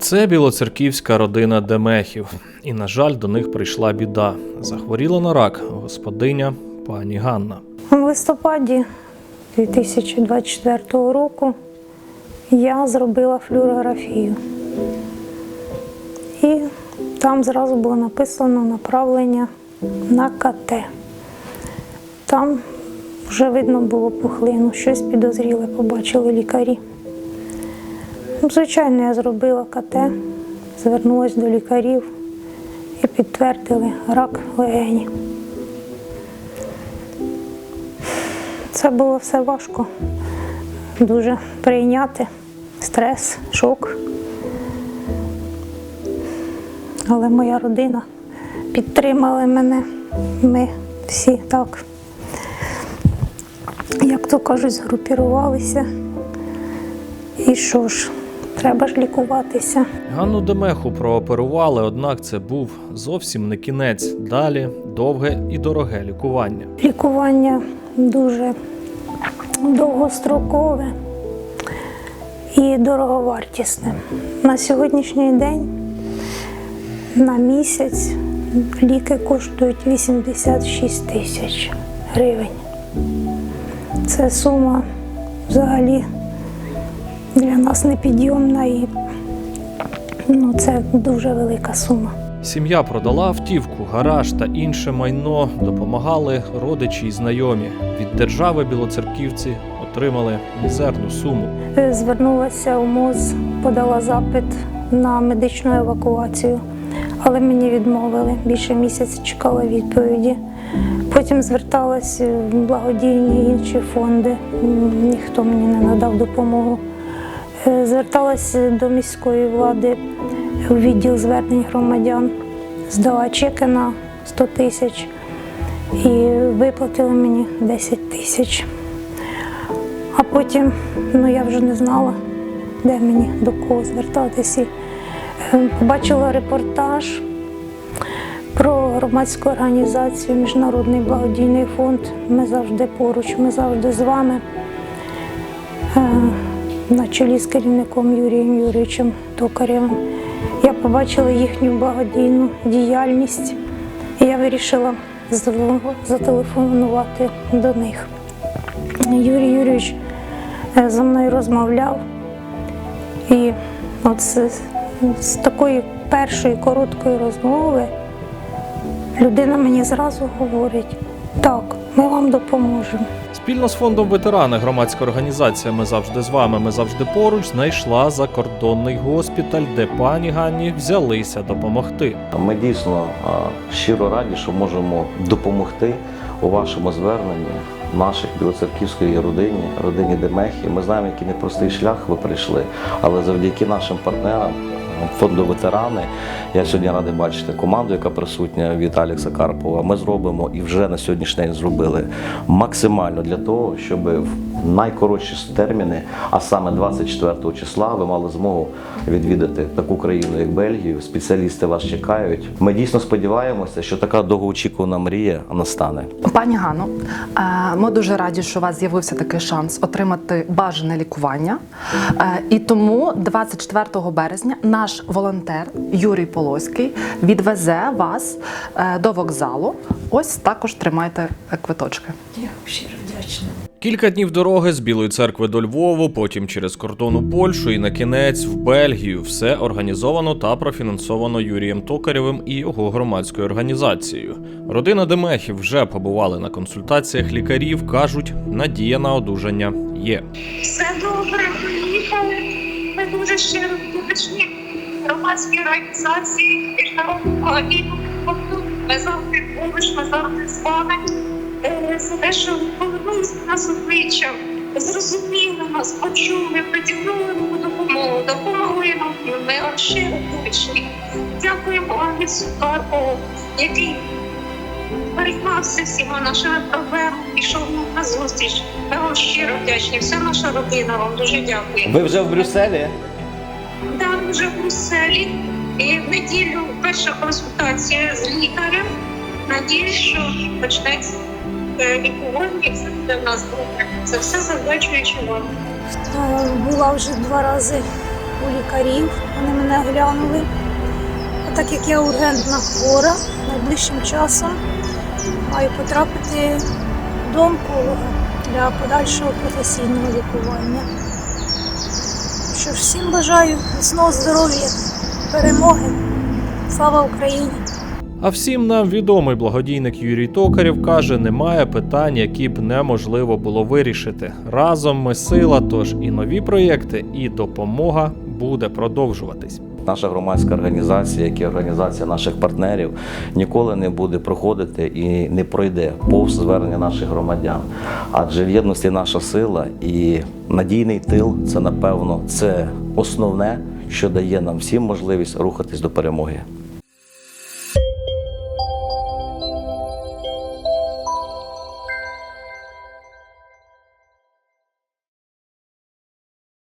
Це білоцерківська родина Демехів, і, на жаль, до них прийшла біда. Захворіла на рак господиня пані Ганна. У листопаді 2024 року я зробила флюорографію. І там зразу було написано направлення на КТ. Там вже видно було пухлину, щось підозріле побачили лікарі. Звичайно, я зробила КТ, звернулася до лікарів і підтвердили рак легенів. Це було все важко, дуже прийняти стрес, шок. Але моя родина підтримала мене. Ми всі так, як то кажуть, згрупірувалися. І що ж, треба ж лікуватися. Ганну Демеху прооперували, однак це був зовсім не кінець. Далі довге і дороге лікування. Лікування дуже довгострокове і дороговартісне. На сьогоднішній день на місяць ліки коштують 86 тисяч гривень. Це сума взагалі для нас непідйомна і ну, це дуже велика сума. Сім'я продала автівку, гараж та інше майно, допомагали родичі й знайомі. Від держави білоцерківці отримали мізерну суму. Е, Звернулася в МОЗ, подала запит на медичну евакуацію, але мені відмовили. Більше місяця чекала відповіді. Потім зверталась в благодійні інші фонди. Ніхто мені не надав допомогу. Е, Зверталась до міської влади у відділ звернень громадян, здала чеки на 100 тисяч і виплатили мені 10 тисяч. А потім ну, я вже не знала, де мені до кого звертатися. Е, Побачила репортаж про громадську організацію Міжнародний благодійний фонд. Ми завжди поруч, ми завжди з вами. На чолі з керівником Юрієм Юрійовичем Токарєвим. Я побачила їхню благодійну діяльність, і я вирішила зателефонувати до них. Юрій Юрійович е, зі мною розмовляв. І от з, з такої першої короткої розмови людина мені зразу говорить: так, ми вам допоможемо. Спільно з фондом ветерани громадська організація Ми завжди з вами. Ми завжди поруч знайшла закордонний госпіталь, де пані Ганні взялися допомогти. Ми дійсно щиро раді, що можемо допомогти у вашому зверненні нашій білоцерківської родині, родині Демехі. Ми знаємо, який непростий шлях ви прийшли, але завдяки нашим партнерам. Фонду ветерани. Я сьогодні радий бачити команду, яка присутня від Алекса Карпова. Ми зробимо і вже на сьогоднішній день зробили максимально для того, щоб в найкоротші терміни, а саме 24 числа, ви мали змогу відвідати таку країну, як Бельгію. Спеціалісти вас чекають. Ми дійсно сподіваємося, що така довгоочікувана мрія настане. Пані Гано, е, ми дуже раді, що у вас з'явився такий шанс отримати бажане лікування. Е, І тому 24 березня наш волонтер Юрій Полоський відвезе вас е, до вокзалу. Ось також тримайте квиточки. Кілька днів дороги з Білої церкви до Львову, потім через кордон у Польщу і на кінець в Бельгію. Все організовано та профінансовано Юрієм Токарєвим і його громадською організацією. Родина Демехів вже побували на консультаціях лікарів. кажуть, надія на одужання є. Все добре, приїхали. Ми дуже щиро вдячні громадській організації благодійного фонду. Ми завжди поруч, ми завжди з вами. Е, За те, що повернулися нас обличчям, зрозуміли нас, почули, притягнули нам допомогу, допомогли нам. Ми вам щиро вдячні. Дякуємо Алісу Карпову, який переймався всіма нашими проблемами, пішов на зустріч. Ми вам щиро вдячні. Вся наша родина вам дуже дякує. Ви вже в Брюсселі? Там вже в Брюсселі. І в неділю перша консультація з лікарем. Надіюсь, що почнеться е, лікування, і все буде в нас добре. Це все завдячуючи вам. Е, Була вже два рази у лікарів, вони мене оглянули. А так як я ургентна хвора, найближчим часом маю потрапити до онколога для подальшого професійного лікування. Що всім бажаю міцного здоров'я, перемоги. Слава Україні! А всім нам відомий благодійник Юрій Токарів каже, немає питань, які б неможливо було вирішити. Разом ми сила, тож і нові проєкти, і допомога буде продовжуватись. Наша громадська організація, як і організація наших партнерів, ніколи не буде проходити і не пройде повз звернення наших громадян. Адже в єдності наша сила і надійний тил це напевно це основне, що дає нам всім можливість рухатись до перемоги.